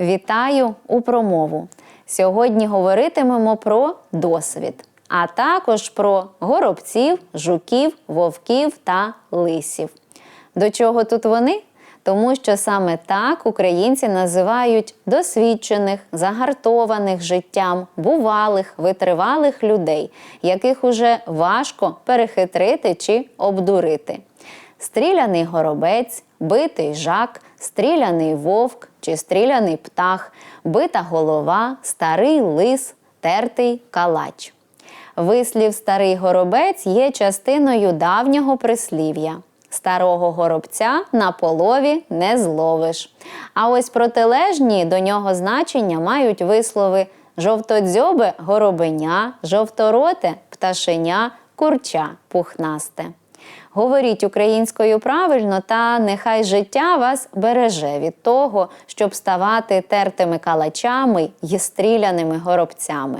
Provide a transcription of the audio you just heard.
Вітаю у промову. Сьогодні говоритимемо про досвід, а також про горобців, жуків, вовків та лисів. До чого тут вони? Тому що саме так українці називають досвідчених, загартованих життям, бувалих, витривалих людей, яких уже важко перехитрити чи обдурити. Стріляний горобець, битий жак, стріляний вовк чи стріляний птах, бита голова, старий лис, тертий калач. Вислів старий горобець є частиною давнього прислів'я. Старого горобця на полові не зловиш. А ось протилежні до нього значення мають вислови жовтодзьобе горобеня, жовтороте пташеня, курча пухнасте. Говоріть українською правильно, та нехай життя вас береже від того, щоб ставати тертими калачами й стріляними горобцями.